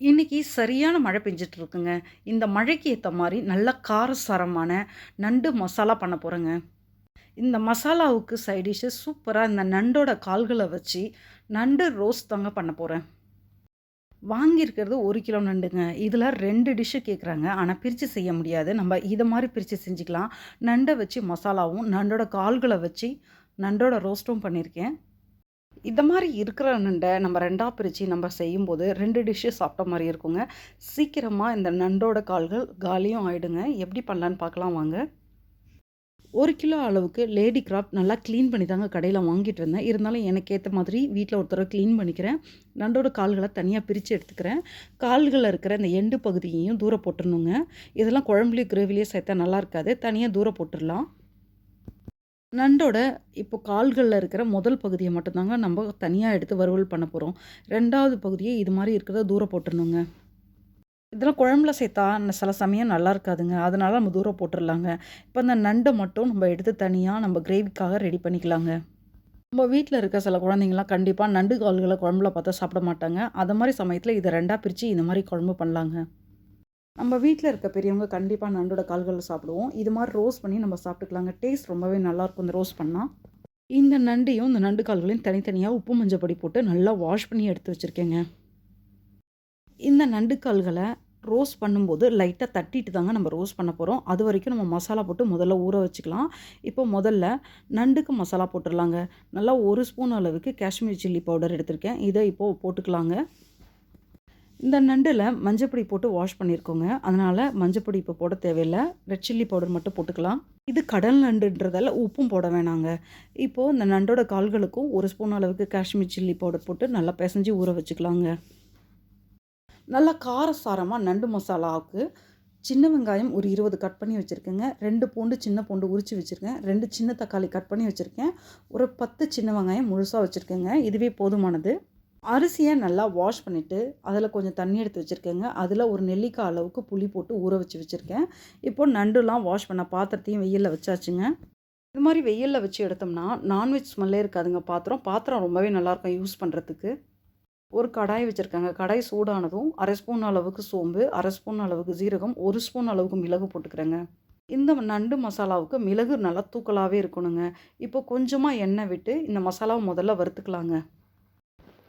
இன்றைக்கி சரியான மழை பெஞ்சிட்டு இருக்குங்க. இந்த மழைக்கு ஏற்ற மாதிரி நல்ல காரசாரமான நண்டு மசாலா பண்ண போகிறேங்க இந்த மசாலாவுக்கு சைட் டிஷ்ஷு இந்த நண்டோட கால்களை வச்சு, நண்டு ரோஸ்ட் தாங்க பண்ண போகிறேன் வாங்கியிருக்கிறது ஒரு கிலோ நண்டுங்க. இதில் ரெண்டு டிஷ்ஷு கேட்குறாங்க. ஆனால் பிரித்து செய்ய முடியாது. நம்ம இதை மாதிரி பிரித்து செஞ்சுக்கலாம். நண்டை வச்சு மசாலாவும், நண்டோட கால்களை வச்சு நண்டோட ரோஸ்ட்டும் பண்ணியிருக்கேன். இந்த மாதிரி இருக்கிற நண்டை நம்ம ரெண்டாக பிரித்து நம்ம செய்யும்போது ரெண்டு டிஷ்ஷு சாப்பிட்ட மாதிரி இருக்குங்க. சீக்கிரமாக இந்த நண்டோட கால்கள் காலியும் ஆயிடுங்க. எப்படி பண்ணலான்னு பார்க்கலாம் வாங்க. ஒரு கிலோ அளவுக்கு லேடி கிராப் நல்லா க்ளீன் பண்ணி தாங்க கடையில் வாங்கிட்டு இருந்தேன் இருந்தாலும் எனக்கு ஏற்ற மாதிரி வீட்டில் ஒருத்தர க்ளீன் பண்ணிக்கிறேன். நண்டோட கால்களை தனியாக பிரித்து எடுத்துக்கிறேன். கால்களில் இருக்கிற இந்த எண்டு பகுதியையும் தூர போட்டுறணுங்க. இதெல்லாம் குழம்புலையும் கிரேவிலையும் சேர்த்தா நல்லா இருக்காது. தனியாக தூர போட்டுடலாம் நண்டோட இப்போ கால்களில் இருக்கிற முதல் பகுதியை மட்டும்தாங்க நம்ம தனியாக எடுத்து வறுவல் பண்ண போகிறோம் ரெண்டாவது பகுதியை இது மாதிரி இருக்கிறத தூரம் போட்டுருணுங்க இதெல்லாம் குழம்புல சேர்த்தா சில சமயம் நல்லா இருக்காதுங்க. அதனால் நம்ம தூரம் போட்டுடலாங்க இப்போ இந்த நண்டை மட்டும் நம்ம எடுத்து தனியாக நம்ம கிரேவிக்காக ரெடி பண்ணிக்கலாங்க. நம்ம வீட்டில் இருக்க சில குழந்தைங்களாம் கண்டிப்பாக நண்டு கால்களை குழம்புல பார்த்தா சாப்பிட மாட்டாங்க. அது மாதிரி சமயத்தில் இதை ரெண்டாக பிரித்து இந்த மாதிரி குழம்பு பண்ணலாங்க. நம்ம வீட்டில் இருக்க பெரியவங்க கண்டிப்பாக நண்டோட கால்களை சாப்பிடுவோம். இது மாதிரி ரோஸ்ட் பண்ணி நம்ம சாப்பிட்டுக்கலாங்க. டேஸ்ட் ரொம்பவே நல்லாயிருக்கும் இந்த ரோஸ்ட் பண்ணால் இந்த நண்டையும், இந்த நண்டு கால்களையும் தனித்தனியாக உப்பு, மஞ்சள் பொடி போட்டு நல்லா வாஷ் பண்ணி எடுத்து வச்சிருக்கேங்க. இந்த நண்டு கால்களை ரோஸ்ட் பண்ணும்போது லைட்டாக தட்டிட்டு தாங்க நம்ம ரோஸ்ட் பண்ண போகிறோம் அது வரைக்கும் நம்ம மசாலா போட்டு முதல்ல ஊற வச்சுக்கலாம். இப்போ முதல்ல நண்டுக்கு மசாலா போட்டுடலாங்க நல்லா ஒரு ஸ்பூன் அளவுக்கு காஷ்மீர் சில்லி பவுடர் எடுத்திருக்கேன். இதை இப்போது போட்டுக்கலாங்க. இந்த நண்டில் மஞ்சப்பொடி போட்டு வாஷ் பண்ணியிருக்கோங்க. அதனால் மஞ்சப்பொடி இப்போ போட தேவையில்ல. ரெட் சில்லி பவுடர் மட்டும் போட்டுக்கலாம். இது கடல் நண்டுன்றதால உப்பும் போட வேணாங்க. இப்போது இந்த நண்டோட கால்களுக்கும் ஒரு ஸ்பூன் அளவுக்கு காஷ்மீர் சில்லி பவுடர் போட்டு நல்லா பிசைஞ்சு ஊற வச்சுக்கலாங்க. நல்லா காரசாரமாக நண்டு மசாலாவுக்கு சின்ன வெங்காயம் ஒரு 20 கட் பண்ணி வச்சுருக்கேங்க ரெண்டு பூண்டு சின்ன பூண்டு உரித்து வச்சுருக்கேன் ரெண்டு சின்ன தக்காளி கட் பண்ணி வச்சுருக்கேன் ஒரு 10 சின்ன வெங்காயம் முழுசாக வச்சுருக்கேங்க இதுவே போதுமானது. அரிசியை நல்லா வாஷ் பண்ணிவிட்டு அதில் கொஞ்சம் தண்ணி எடுத்து வச்சுருக்கேங்க அதில் ஒரு நெல்லிக்காய் அளவுக்கு புளி போட்டு ஊற வச்சு வச்சுருக்கேன் இப்போ நண்டுலாம் வாஷ் பண்ண பாத்திரத்தையும் வெயிலில் வச்சாச்சுங்க. இது மாதிரி வெயிலில் வச்சு எடுத்தோம்னா, நான்வெஜ் ஸ்மெல்லே இருக்காதுங்க பாத்திரம். பாத்திரம் ரொம்பவே நல்லாயிருக்கும் யூஸ் பண்ணுறதுக்கு ஒரு கடாய் வச்சுருக்காங்க கடாய் சூடானதும் அரை ஸ்பூன் அளவுக்கு சோம்பு, அரை ஸ்பூன் அளவுக்கு ஜீரகம், ஒரு ஸ்பூன் அளவுக்கு மிளகு போட்டுக்கிறேங்க. இந்த நண்டு மசாலாவுக்கு மிளகு நல்லா தூக்கலாகவே இருக்கணுங்க. இப்போ கொஞ்சமாக எண்ணெய் விட்டு இந்த மசாலாவை முதல்ல வறுத்துக்கலாங்க.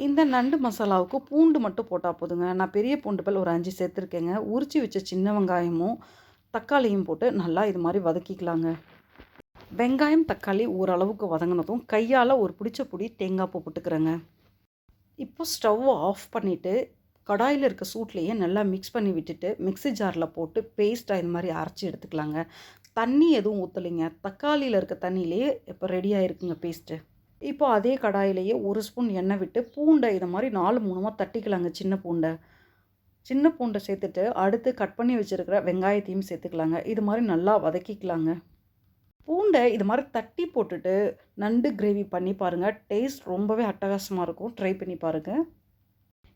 இந்த நண்டு மசாலாவுக்கு பூண்டு மட்டும் போட்டால் போதுங்க. நான் பெரிய பூண்டு பல் ஒரு அஞ்சு சேர்த்துருக்கேங்க. உரிச்சு வச்ச சின்ன வெங்காயமும், தக்காளியும் போட்டு நல்லா இது மாதிரி வதக்கிக்கலாங்க. வெங்காயம், தக்காளி ஓரளவுக்கு வதங்கினதும் கையால் ஒரு பிடிச்ச புடி தேங்காய் பூ போட்டுக்கிறேங்க. இப்போ ஸ்டவ்வை ஆஃப் பண்ணிவிட்டு கடாயில் இருக்க சூட்லேயே நல்லா மிக்ஸ் பண்ணி விட்டுட்டு, மிக்ஸி ஜாரில் போட்டு பேஸ்ட்டாக இது மாதிரி அரைச்சி எடுத்துக்கலாங்க. தண்ணி எதுவும் ஊற்றலைங்க தக்காளியில் இருக்க தண்ணியிலேயே இப்போ ரெடி ஆகிருக்குங்க பேஸ்ட்டு. இப்போ அதே கடாயிலேயே ஒரு ஸ்பூன் எண்ணெய் விட்டு பூண்டை இதை மாதிரி நாலு மூணுமாக தட்டிக்கலாங்க சின்ன பூண்டை சின்ன பூண்டை சேர்த்துட்டு, அடுத்து கட் பண்ணி வச்சுருக்கிற வெங்காயத்தையும் சேர்த்துக்கலாங்க. இது மாதிரி நல்லா வதக்கிக்கலாங்க. பூண்டை இது மாதிரி தட்டி போட்டுட்டு, நண்டு கிரேவி பண்ணி பாருங்கள் டேஸ்ட் ரொம்பவே அட்டகாசமாக இருக்கும். ட்ரை பண்ணி பாருங்க.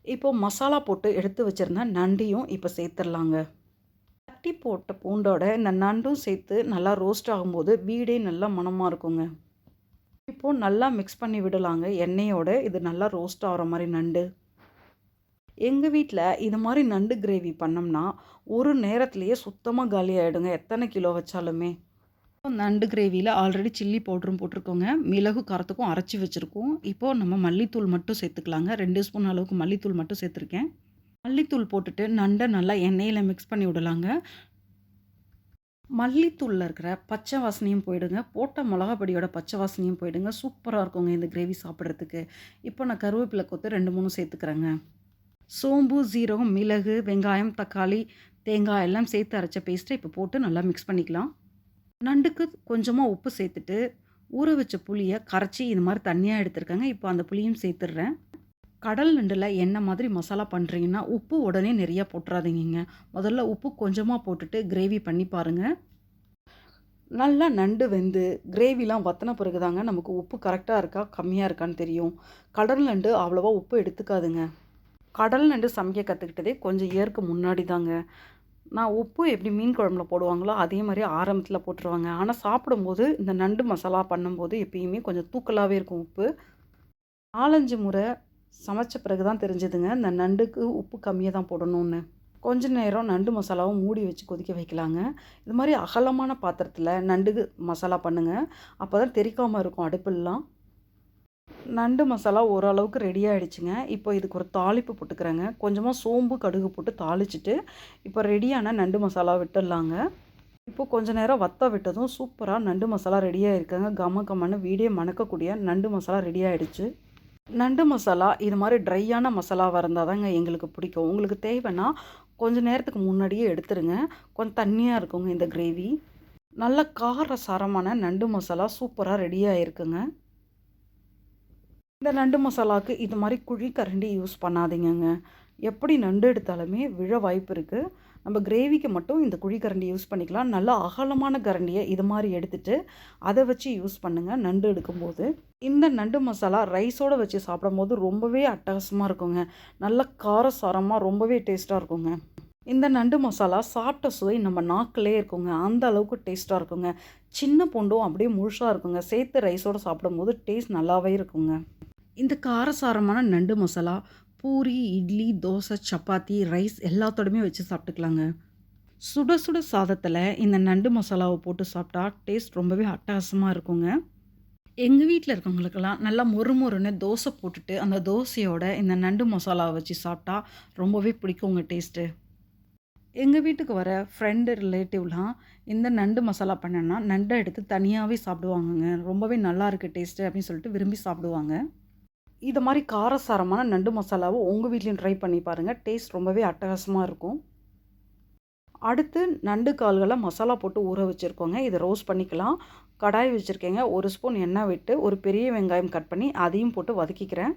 இப்போ மசாலா போட்டு எடுத்து வச்சிருந்த நண்டையும் இப்போ சேர்த்துடலாங்க தட்டி போட்ட பூண்டோட இந்த நண்டும் சேர்த்து நல்லா ரோஸ்ட் ஆகும்போது வீடே நல்லா மனமாக இருக்குங்க. இப்போது நல்லா மிக்ஸ் பண்ணி விடலாங்க எண்ணெயோட. இது நல்லா ரோஸ்ட் ஆகிற மாதிரி நண்டு. எங்கள் வீட்டில் இது மாதிரி நண்டு கிரேவி பண்ணோம்னா, ஒரு நேரத்துலேயே சுத்தமாக காலி ஆகிடுங்க எத்தனை கிலோ வச்சாலுமே. நண்டு கிரேவியில் ஆல்ரெடி சில்லி பவுடரும் போட்டிருக்கோங்க. மிளகு காரத்துக்கும் அரைச்சி வச்சுருக்கோம் இப்போது நம்ம மல்லித்தூள் மட்டும் சேர்த்துக்கலாங்க. ரெண்டு ஸ்பூன் அளவுக்கு மல்லித்தூள் மட்டும் சேர்த்துருக்கேன். மல்லித்தூள் போட்டுட்டு நண்டை நல்லா எண்ணெயில் மிக்ஸ் பண்ணி விடலாங்க. மல்லித்தூளில் இருக்கிற பச்சை வாசனையும் போயிடுங்க. போட்ட மிளகா பொடியோட பச்சை வாசனையும் போயிடுங்க. சூப்பராக இருக்குங்க இந்த கிரேவி சாப்பிட்றதுக்கு இப்போ நான் கருவேப்பிலை கொத்து 2, 3 சேர்த்துக்கிறேங்க. சோம்பு, ஜீரகம், மிளகு, வெங்காயம், தக்காளி, தேங்காய் எல்லாம் சேர்த்து அரைச்ச பேஸ்ட்டை இப்போ போட்டு நல்லா மிக்ஸ் பண்ணிக்கலாம். நண்டுக்கு கொஞ்சமாக உப்பு சேர்த்துட்டு, ஊற வச்ச புளியை கரைச்சி இது மாதிரி தண்ணியாக எடுத்துருக்கேங்க. இப்போ அந்த புளியும் சேர்த்துடுறேன். கடல் நண்டில் என்ன மாதிரி மசாலா பண்ணுறீங்கன்னா உப்பு உடனே நிறைய போட்டுறாதீங்க முதல்ல உப்பு கொஞ்சமாக போட்டுட்டு கிரேவி பண்ணி பாருங்க. நல்லா நண்டு வெந்து கிரேவிலாம் வத்தின பிறகு தாங்க நமக்கு உப்பு கரெக்டாக இருக்கா, கம்மியாக இருக்கான்னு தெரியும். கடல் நண்டு அவ்வளோவா உப்பு எடுத்துக்காதுங்க. கடல் நண்டு சமைக்க கற்றுக்கிட்டதே கொஞ்சம் இயற்கை முன்னாடி தாங்க. நான் உப்பு எப்படி மீன் குழம்புல போடுவாங்களோ, அதே மாதிரி ஆரம்பத்தில் போட்டுருவாங்க ஆனால் சாப்பிடும்போது இந்த நண்டு மசாலா பண்ணும்போது எப்பயுமே கொஞ்சம் தூக்கலாகவே இருக்கும் உப்பு. 4, 5 முறை சமைச்ச பிறகு தான் தெரிஞ்சதுங்க. இந்த நண்டுக்கு உப்பு கம்மியாக தான் போடணும்னு. கொஞ்ச நேரம் நண்டு மசாலாவும் மூடி வச்சு கொதிக்க வைக்கலாங்க. இது மாதிரி அகலமான பாத்திரத்தில் நண்டு மசாலா பண்ணுங்கள் அப்போ தான் தெரிக்காமல் இருக்கும் அடுப்பெல்லாம். நண்டு மசாலா ஓரளவுக்கு ரெடி ஆகிடுச்சுங்க இப்போ இதுக்கு ஒரு தாளிப்பு போட்டுக்கிறேங்க. கொஞ்சமாக சோம்பு கடுகு போட்டு தாளிச்சிட்டு இப்போ ரெடியான நண்டு மசாலா விட்டுடலாங்க. இப்போ கொஞ்ச நேரம் வத்த விட்டதும் சூப்பராக நண்டு மசாலா ரெடியாக இருக்குங்க கம கம்மன்னு வீடியோ மணக்கக்கூடிய நண்டு மசாலா ரெடி ஆகிடுச்சு நண்டு மசாலா இது மாதிரி ட்ரையான மசாலாவாக இருந்தால் தாங்க எங்களுக்கு பிடிக்கும். உங்களுக்கு தேவைன்னா கொஞ்சம் நேரத்துக்கு முன்னாடியே எடுத்துருங்க. கொஞ்சம் தண்ணியாக இருக்குங்க இந்த கிரேவி நல்ல கார சாரமான நண்டு மசாலா சூப்பராக ரெடியாக இருக்குங்க இந்த நண்டு மசாலாவுக்கு இது மாதிரி குழி கரண்டி யூஸ் பண்ணாதீங்கங்க. எப்படி நண்டு எடுத்தாலுமே விழ வாய்ப்பு இருக்குது நம்ம கிரேவிக்கு மட்டும் இந்த குழிக்கரண்டி யூஸ் பண்ணிக்கலாம். நல்லா அகலமான கரண்டியை இது மாதிரி எடுத்துட்டு அதை வச்சு யூஸ் பண்ணுங்கள் நண்டு எடுக்கும்போது இந்த நண்டு மசாலா ரைஸோடு வச்சு சாப்பிடும்போது ரொம்பவே அட்டகாசமாக இருக்குங்க. நல்ல காரசாரமாக ரொம்பவே டேஸ்ட்டாக இருக்குங்க. இந்த நண்டு மசாலா சாப்பிட்ட சுவை நம்ம நாக்கிலே இருக்குங்க. அந்த அளவுக்கு டேஸ்ட்டாக இருக்குங்க. சின்ன பூண்டும் அப்படியே முழுசாக இருக்குங்க. சேர்த்து ரைஸோடு சாப்பிடும்போது டேஸ்ட் நல்லாவே இருக்குங்க. இந்த காரசாரமான நண்டு மசாலா பூரி இட்லி தோசை சப்பாத்தி ரைஸ் எல்லாத்தோடையுமே வச்சு சாப்பிட்டுக்கலாங்க. சுட சுட சாதத்தில் இந்த நண்டு மசாலாவை போட்டு சாப்பிட்டா டேஸ்ட் ரொம்பவே அட்டகாசமாக இருக்குங்க. எங்கள் வீட்டில் இருக்கவங்களுக்கெல்லாம் நல்லா மொறு மொறுன்னு தோசை போட்டுட்டு அந்த தோசையோட இந்த நண்டு மசாலாவை வச்சு சாப்பிட்டா ரொம்பவே பிடிக்குங்க டேஸ்ட்டு. எங்கள் வீட்டுக்கு வர ஃப்ரெண்டு ரிலேட்டிவ்லாம் இந்த நண்டு மசாலா பண்ணேன்னா நண்டை எடுத்து தனியாகவே சாப்பிடுவாங்கங்க. ரொம்பவே நல்லா இருக்குது டேஸ்ட்டு அப்படின்னு சொல்லிட்டு விரும்பி சாப்பிடுவாங்க. இது மாதிரி காரசாரமான நண்டு மசாலாவை உங்கள் வீட்லேயும் ட்ரை பண்ணி பாருங்கள் டேஸ்ட் ரொம்பவே அட்டகாசமாக இருக்கும். அடுத்து நண்டு கால்களை மசாலா போட்டு ஊற வச்சுருக்கோங்க. இதை ரோஸ்ட் பண்ணிக்கலாம். கடாய் வச்சுருக்கேங்க. ஒரு ஸ்பூன் எண்ணெய் விட்டு ஒரு பெரிய வெங்காயம் கட் பண்ணி அதையும் போட்டு வதக்கிக்கிறேன்.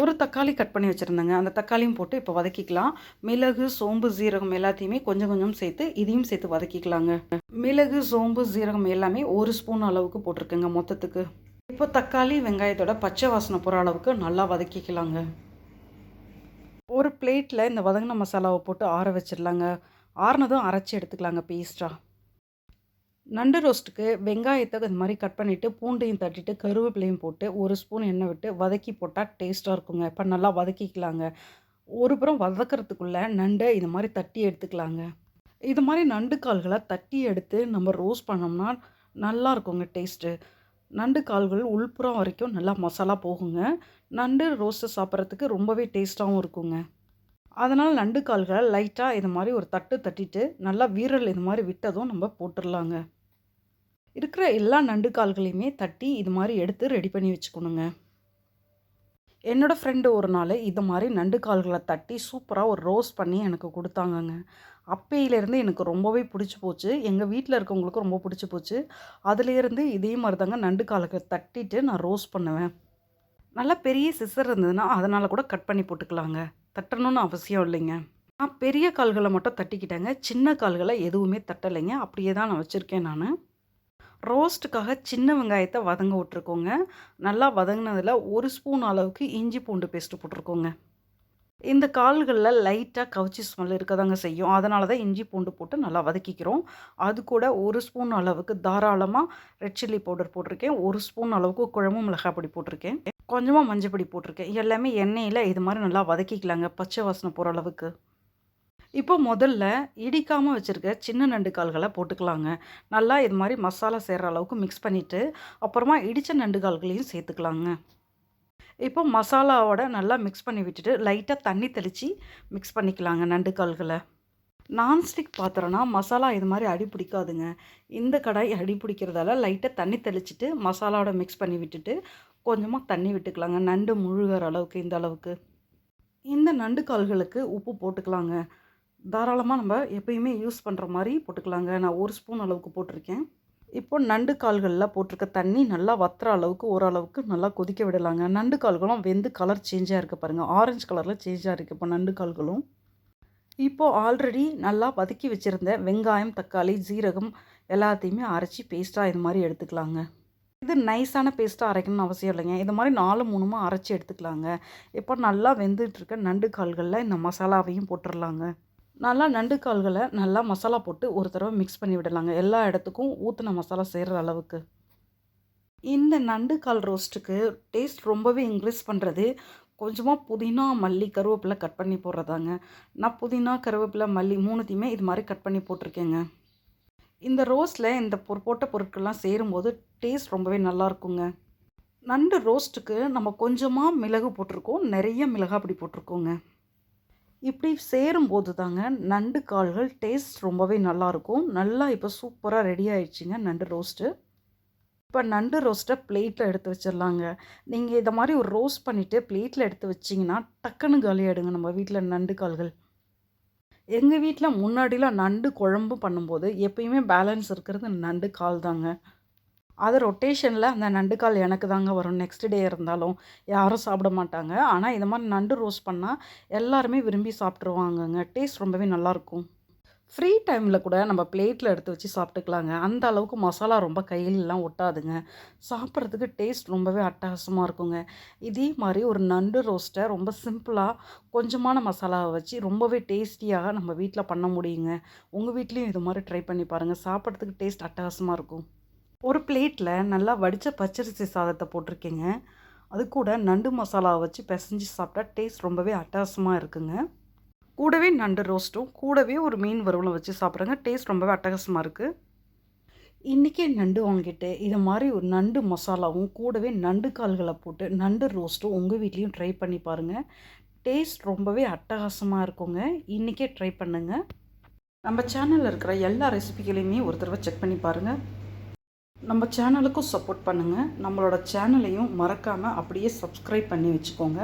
ஒரு தக்காளி கட் பண்ணி வச்சுருந்தேங்க. அந்த தக்காளியும் போட்டு இப்போ வதக்கிக்கலாம். மிளகு சோம்பு ஜீரகம் எல்லாத்தையுமே கொஞ்சம் கொஞ்சம் சேர்த்து இதையும் சேர்த்து வதக்கிக்கலாங்க. மிளகு சோம்பு ஜீரகம் எல்லாமே ஒரு ஸ்பூன் அளவுக்கு போட்டிருக்கேங்க மொத்தத்துக்கு. இப்போ தக்காளி வெங்காயத்தோட பச்சை வாசனை போகிற அளவுக்கு நல்லா வதக்கிக்கலாங்க. ஒரு பிளேட்டில் இந்த வதங்கின மசாலாவை போட்டு ஆற வச்சிடலாங்க. ஆறுனதும் அரைச்சி எடுத்துக்கலாங்க பேஸ்ட்டாக நண்டு ரோஸ்ட்டுக்கு வெங்காயத்தை இந்த மாதிரி கட் பண்ணிவிட்டு பூண்டையும் தட்டிட்டு கருவேப்பிலையும் போட்டு ஒரு ஸ்பூன் எண்ணெய் விட்டு வதக்கி போட்டால் டேஸ்ட்டாக இருக்குங்க. இப்போ நல்லா வதக்கிக்கலாங்க. ஒரு புறம் வதக்கிறதுக்குள்ளே நண்டை இது மாதிரி தட்டி எடுத்துக்கலாங்க. இது மாதிரி நண்டு கால்களை தட்டி எடுத்து நம்ம ரோஸ்ட் பண்ணோம்னா நல்லா இருக்குங்க டேஸ்ட்டு நண்டு கால்கள் உள்புறம் வரைக்கும் நல்லா மசாலா போகுங்க. நண்டு ரோஸ்ட்டு சாப்பிட்றதுக்கு ரொம்பவே டேஸ்ட்டாகவும் இருக்குங்க. அதனால் நண்டு கால்களை லைட்டாக இது மாதிரி ஒரு தட்டு தட்டிட்டு நல்லா வீரல் இது மாதிரி விட்டதும் நம்ம போட்டுடலாங்க இருக்கிற எல்லா நண்டு கால்களையுமே தட்டி இது மாதிரி எடுத்து ரெடி பண்ணி வச்சுக்கணுங்க. என்னோடய ஃப்ரெண்டு ஒரு நாள் இது மாதிரி நண்டு கால்களை தட்டி சூப்பராக ஒரு ரோஸ் பண்ணி எனக்கு கொடுத்தாங்கங்க. அப்பையிலேருந்து எனக்கு ரொம்பவே பிடிச்சி போச்சு. எங்கள் வீட்டில் இருக்கவங்களுக்கும் ரொம்ப பிடிச்சி போச்சு. அதுலேருந்து இதே மாதிரி தாங்க நண்டு காலுக்கு தட்டிட்டு நான் ரோஸ்ட் பண்ணுவேன். நல்லா பெரிய சிசர் இருந்ததுன்னா அதனால் கூட கட் பண்ணி போட்டுக்கலாங்க. தட்டணும்னு அவசியம் இல்லைங்க. நான் பெரிய கால்களை மட்டும் தட்டிக்கிட்டேங்க. சின்ன கால்களை எதுவுமே தட்டலைங்க. அப்படியே தான் நான் வச்சுருக்கேன் நான். ரோஸ்ட்டுக்காக சின்ன வெங்காயத்தை வதங்க விட்ருக்கோங்க நல்லா வதங்கினதில் ஒரு ஸ்பூன் அளவுக்கு இஞ்சி பூண்டு பேஸ்ட்டு போட்டிருக்கோங்க. இந்த கால்களில் லைட்டாக கவுச்சி ஸ்மெல் இருக்க தாங்க செய்யும். அதனால தான் இஞ்சி பூண்டு போட்டு நல்லா வதக்கிக்கிறோம். அது கூட ஒரு ஸ்பூன் அளவுக்கு தாராளமாக ரெட் சில்லி பவுடர் போட்டிருக்கேன். ஒரு ஸ்பூன் அளவுக்கு குழம்பு மிளகாய் பொடி போட்டிருக்கேன். கொஞ்சமாக மஞ்சள் பொடி போட்டிருக்கேன். எல்லாமே எண்ணெயில் இது மாதிரி நல்லா வதக்கிக்கலாங்க பச்சை வாசனை போகிற அளவுக்கு. இப்போ முதல்ல இடிக்காமல் வச்சுருக்க சின்ன நண்டு கால்களை போட்டுக்கலாங்க. நல்லா இது மாதிரி மசாலா சேர்கிற அளவுக்கு மிக்ஸ் பண்ணிவிட்டு அப்புறமா இடித்த நண்டு கால்களையும் சேர்த்துக்கலாங்க. இப்போ மசாலாவோட நல்லா மிக்ஸ் பண்ணி விட்டுட்டு லைட்டாக தண்ணி தெளித்து மிக்ஸ் பண்ணிக்கலாங்க நண்டு கால்களை. நான்ஸ்டிக் பாத்திரம்னா மசாலா இது மாதிரி அடி பிடிக்காதுங்க. இந்த கடாய் அடி பிடிக்கிறதால லைட்டாக தண்ணி தெளிச்சிட்டு மசாலாவோட மிக்ஸ் பண்ணி விட்டுட்டு கொஞ்சமாக தண்ணி விட்டுக்கலாங்க. நண்டு முழுகிற அளவுக்கு இந்த அளவுக்கு. இந்த நண்டு கால்களுக்கு உப்பு போட்டுக்கலாங்க. தாராளமாக நம்ம எப்பயுமே யூஸ் பண்ணுற மாதிரி போட்டுக்கலாங்க. நான் ஒரு ஸ்பூன் அளவுக்கு போட்டிருக்கேன். இப்போ நண்டு கால்களில் போட்டிருக்க தண்ணி நல்லா வத்துற அளவுக்கு ஓரளவுக்கு நல்லா கொதிக்க விடலாங்க. நண்டு கால்களும் வெந்து கலர் சேஞ்சாக இருக்குது பாருங்கள் ஆரஞ்சு கலரில் சேஞ்சாக இருக்குது இப்போ நண்டு கால்களும். இப்போது ஆல்ரெடி நல்லா வதக்கி வச்சுருந்த வெங்காயம் தக்காளி ஜீரகம் எல்லாத்தையுமே அரைச்சி பேஸ்ட்டாக இது மாதிரி எடுத்துக்கலாங்க. இது நைஸான பேஸ்ட்டாக அரைக்கணும்னு அவசியம் இல்லைங்க. இது மாதிரி நாலு மூணுமா அரைச்சி எடுத்துக்கலாங்க. இப்போ நல்லா வெந்துட்டுருக்க நண்டு கால்களில் இந்த மசாலாவையும் போட்டுடலாங்க நல்லா நண்டு கால்களை நல்லா மசாலா போட்டு ஒரு தடவை மிக்ஸ் பண்ணி விடலாங்க. எல்லா இடத்துக்கும் ஊற்றின மசாலா செய்கிற அளவுக்கு. இந்த நண்டு கால் ரோஸ்ட்டுக்கு டேஸ்ட் ரொம்பவே இன்க்ரீஸ் பண்ணுறது கொஞ்சமாக புதினா மல்லி கருவேப்பிலை கட் பண்ணி போடுறதாங்க. நான் புதினா கருவேப்பிலை மல்லி மூணுத்தையுமே இது மாதிரி கட் பண்ணி போட்டிருக்கேங்க. இந்த ரோஸ்ட்டில் இந்த பொ போட்ட பொருட்கள்லாம் சேரும்போது டேஸ்ட் ரொம்பவே நல்லா இருக்குங்க. நண்டு ரோஸ்ட்டுக்கு நம்ம கொஞ்சமாக மிளகு போட்டிருக்கோம். நிறைய மிளகா அப்படி போட்டிருக்கோங்க. இப்படி சேரும்போது தாங்க நண்டு கால்கள் டேஸ்ட் ரொம்பவே நல்லாயிருக்கும் நல்லா இப்போ சூப்பராக ரெடி ஆயிடுச்சுங்க நண்டு ரோஸ்ட்டு இப்போ நண்டு ரோஸ்ட்டை பிளேட்டில் எடுத்து வச்சிடலாங்க. நீங்கள் இதை மாதிரி ஒரு ரோஸ்ட் பண்ணிவிட்டு பிளேட்டில் எடுத்து வச்சிங்கன்னா டக்குன்னு காலியாயிடுங்க நம்ம வீட்டில் நண்டு கால்கள். எங்கள் வீட்டில் முன்னாடிலாம் நண்டு குழம்பு பண்ணும்போது எப்பயுமே பேலன்ஸ் இருக்கிறது நண்டு கால் தாங்க அது ரொட்டேஷனில் அந்த நண்டு கால் எனக்கு தாங்க வரும். நெக்ஸ்ட் டே இருந்தாலும் யாரும் சாப்பிட மாட்டாங்க. ஆனால் இந்த மாதிரி நண்டு ரோஸ்ட் பண்ணால் எல்லாருமே விரும்பி சாப்பிட்ருவாங்கங்க டேஸ்ட் ரொம்பவே நல்லாயிருக்கும். ஃப்ரீ டைமில் கூட நம்ம பிளேட்டில் எடுத்து வச்சு சாப்பிட்டுக்கலாங்க. அந்த அளவுக்கு மசாலா ரொம்ப கையிலலாம் ஒட்டாதுங்க. சாப்பிட்றதுக்கு டேஸ்ட் ரொம்பவே அட்டகாசமாக இருக்குங்க. இதே மாதிரி ஒரு நண்டு ரோஸ்ட்டை ரொம்ப சிம்பிளாக கொஞ்சமான மசாலாவை வச்சு ரொம்பவே டேஸ்டியாக நம்ம வீட்டில் பண்ண முடியுங்க. உங்கள் வீட்லேயும் இது மாதிரி ட்ரை பண்ணி பாருங்கள் சாப்பிட்றதுக்கு டேஸ்ட் அட்டகாசமாக இருக்கும். ஒரு பிளேட்டில் நல்லா வடித்த பச்சரிசி சாதத்தை போட்டிருக்கேங்க. அது கூட நண்டு மசாலாவை வச்சு பிசைஞ்சு சாப்பிட்டா டேஸ்ட் ரொம்பவே அட்டகாசமாக இருக்குங்க. கூடவே நண்டு ரோஸ்ட்டும் கூடவே ஒரு மீன் வறுவலும் வச்சு சாப்பிட்றங்க டேஸ்ட் ரொம்பவே அட்டகாசமாக இருக்குது இன்றைக்கே நண்டு வாங்கிட்டு இது மாதிரி ஒரு நண்டு மசாலாவும் கூடவே நண்டு கால்களை போட்டு நண்டு ரோஸ்ட்டும் உங்கள் வீட்லேயும் ட்ரை பண்ணி பாருங்கள் டேஸ்ட் ரொம்பவே அட்டகாசமாக இருக்குங்க. இன்றைக்கே ட்ரை பண்ணுங்கள் நம்ம சேனலில் இருக்கிற எல்லா ரெசிபிகளையுமே ஒரு தடவை செக் பண்ணி பாருங்கள் நம்ம சேனலுக்கும் சப்போர்ட் பண்ணுங்கள் நம்மளோட சேனலையும் மறக்காமல் அப்படியே சப்ஸ்கிரைப் பண்ணி வச்சுக்கோங்க.